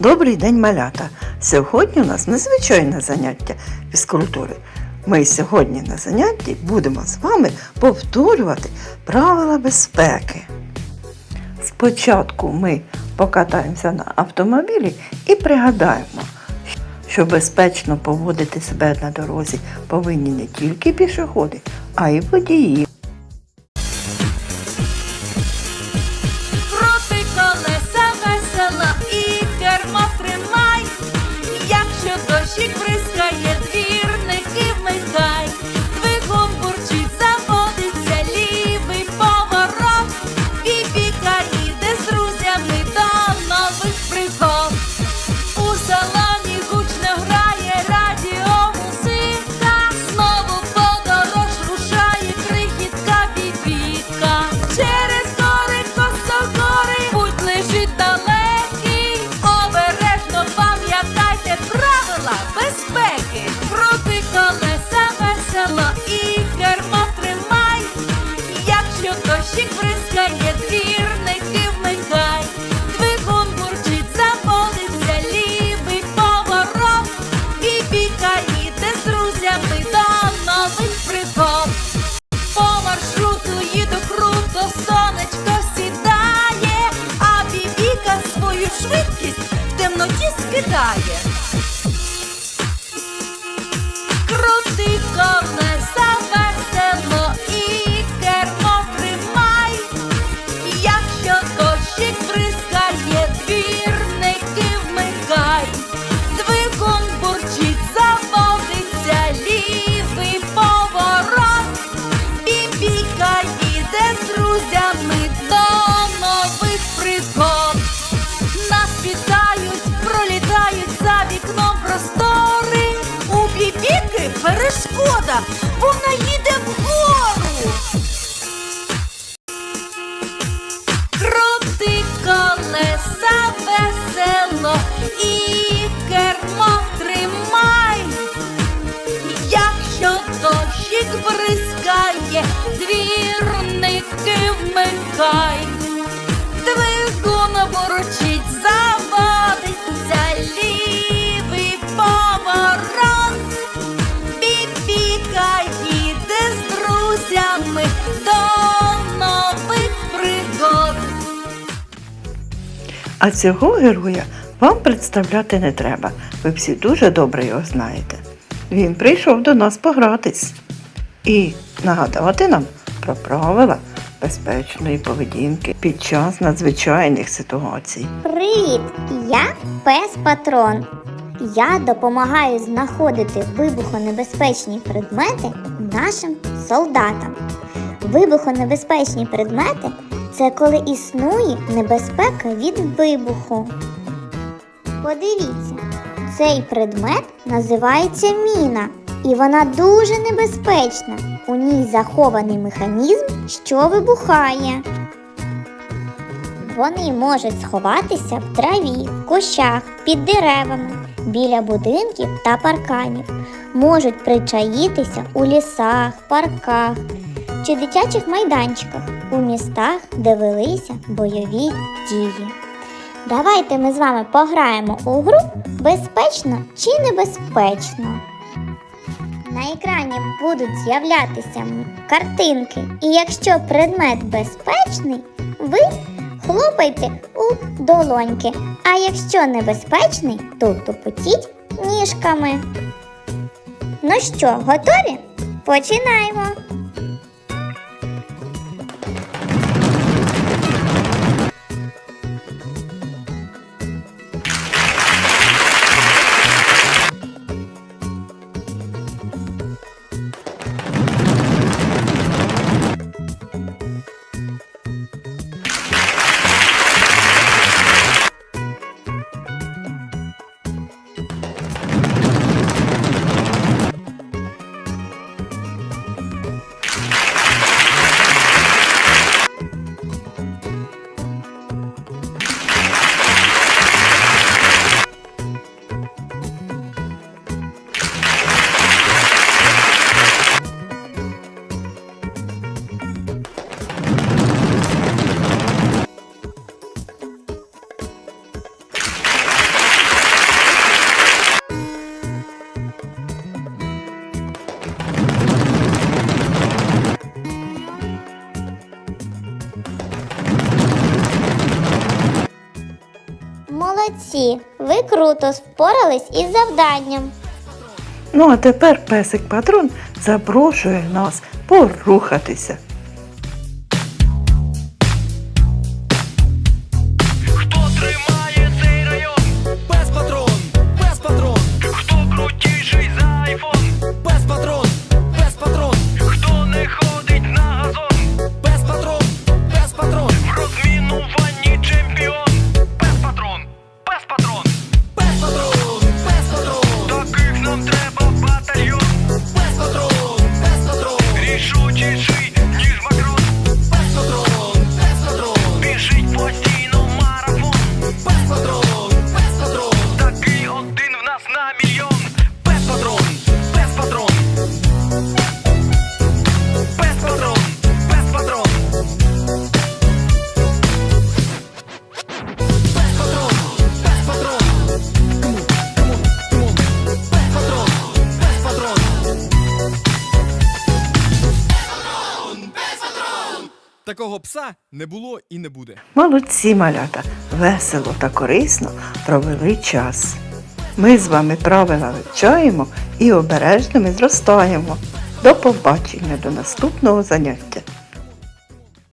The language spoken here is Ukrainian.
Добрий день, малята! Сьогодні у нас незвичайне заняття фізкультури. Ми сьогодні на занятті будемо з вами повторювати правила безпеки. Спочатку ми покатаємося на автомобілі і пригадаємо, що безпечно поводити себе на дорозі повинні не тільки пішоходи, а й водії. Якщо дощик скидає. Перешкода, вона їде вгору. Крути колеса весело і кермо тримай. Якщо дощик бризкає, двірники вмикай. Нових пригод. А цього героя вам представляти не треба. Ви всі дуже добре його знаєте. Він прийшов до нас погратись і нагадати нам про правила безпечної поведінки під час надзвичайних ситуацій. Привіт! Я пес Патрон. Я допомагаю знаходити вибухонебезпечні предмети нашим солдатам. Вибухонебезпечні предмети це коли існує небезпека від вибуху. Подивіться, цей предмет називається міна, і вона дуже небезпечна. У ній захований механізм, що вибухає. Вони можуть сховатися в траві, в кущах, під деревами, біля будинків та парканів, можуть причаїтися у лісах, парках чи дитячих майданчиках у містах, де велися бойові дії. Давайте ми з вами пограємо у гру безпечно чи небезпечно. На екрані будуть з'являтися картинки, і якщо предмет безпечний, ви хлопайте у долоньки. А якщо небезпечний, то тупотіть ніжками. Ну що, готові? Починаємо! Молодці! Ви круто впорались із завданням. Ну а тепер песик патрон запрошує нас порухатися. Мільйон. Пес патрон, пес патрон. Пес патрон, пес патрон. Пес патрон, пес патрон. Патрон, пес патрон. Такого пса не було і не буде. Молодці малята, весело та корисно провели час. Ми з вами правила вивчаємо і обережними зростаємо. До побачення до наступного заняття.